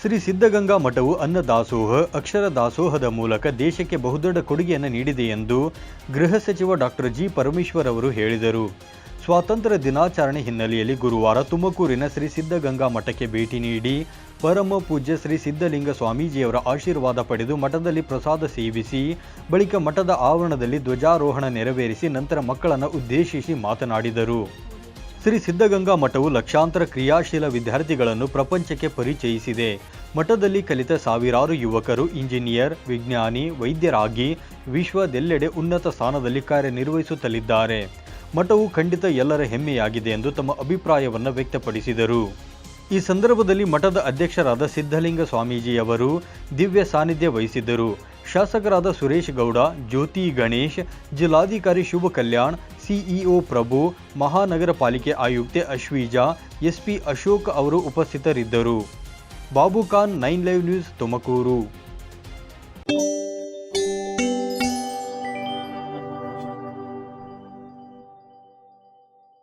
ಶ್ರೀ ಸಿದ್ಧಗಂಗಾ ಮಠವು ಅನ್ನ ದಾಸೋಹ ಅಕ್ಷರ ದಾಸೋಹದ ಮೂಲಕ ದೇಶಕ್ಕೆ ಬಹುದೊಡ್ಡ ಕೊಡುಗೆಯನ್ನು ನೀಡಿದೆ ಎಂದು ಗೃಹ ಸಚಿವ ಡಾಕ್ಟರ್ ಜಿ ಪರಮೇಶ್ವರ್ ಅವರು ಹೇಳಿದರು. ಸ್ವಾತಂತ್ರ್ಯ ದಿನಾಚರಣೆ ಹಿನ್ನೆಲೆಯಲ್ಲಿ ಗುರುವಾರ ತುಮಕೂರಿನ ಶ್ರೀ ಸಿದ್ಧಗಂಗಾ ಮಠಕ್ಕೆ ಭೇಟಿ ನೀಡಿ ಪರಮ ಪೂಜ್ಯ ಶ್ರೀ ಸಿದ್ಧಲಿಂಗ ಸ್ವಾಮೀಜಿಯವರ ಆಶೀರ್ವಾದ ಪಡೆದು ಮಠದಲ್ಲಿ ಪ್ರಸಾದ ಸೇವಿಸಿ, ಬಳಿಕ ಮಠದ ಆವರಣದಲ್ಲಿ ಧ್ವಜಾರೋಹಣ ನೆರವೇರಿಸಿ ನಂತರ ಮಕ್ಕಳನ್ನು ಉದ್ದೇಶಿಸಿ ಮಾತನಾಡಿದರು. ಶ್ರೀ ಸಿದ್ಧಗಂಗಾ ಮಠವು ಲಕ್ಷಾಂತರ ಕ್ರಿಯಾಶೀಲ ವಿದ್ಯಾರ್ಥಿಗಳನ್ನು ಪ್ರಪಂಚಕ್ಕೆ ಪರಿಚಯಿಸಿದೆ. ಮಠದಲ್ಲಿ ಕಲಿತ ಸಾವಿರಾರು ಯುವಕರು, ಇಂಜಿನಿಯರ್, ವಿಜ್ಞಾನಿ, ವೈದ್ಯರಾಗಿ ವಿಶ್ವದೆಲ್ಲೆಡೆ ಉನ್ನತ ಸ್ಥಾನದಲ್ಲಿ ಕಾರ್ಯನಿರ್ವಹಿಸುತ್ತಲಿದ್ದಾರೆ. ಮಠವು ಖಂಡಿತ ಎಲ್ಲರ ಹೆಮ್ಮೆಯಾಗಿದೆ ಎಂದು ತಮ್ಮ ಅಭಿಪ್ರಾಯವನ್ನು ವ್ಯಕ್ತಪಡಿಸಿದರು. ಈ ಸಂದರ್ಭದಲ್ಲಿ ಮಠದ ಅಧ್ಯಕ್ಷರಾದ ಸಿದ್ಧಲಿಂಗ ಸ್ವಾಮೀಜಿಯವರು ದಿವ್ಯ ಸಾನ್ನಿಧ್ಯ ವಹಿಸಿದ್ದರು. ಶಾಸಕರಾದ ಸುರೇಶ್ ಗೌಡ, ಜ್ಯೋತಿ ಗಣೇಶ್, ಜಿಲ್ಲಾಧಿಕಾರಿ ಶುಭ ಕಲ್ಯಾಣ್ ಸಿಇಒ ಪ್ರಭು ಮಹಾನಗರ ಪಾಲಿಕೆ ಆಯುಕ್ತೆ ಅಶ್ವೀಜಾ, ಎಸ್ಪಿ ಅಶೋಕ್ ಅವರು ಉಪಸ್ಥಿತರಿದ್ದರು. Babu Khan nine live news Tumakuru.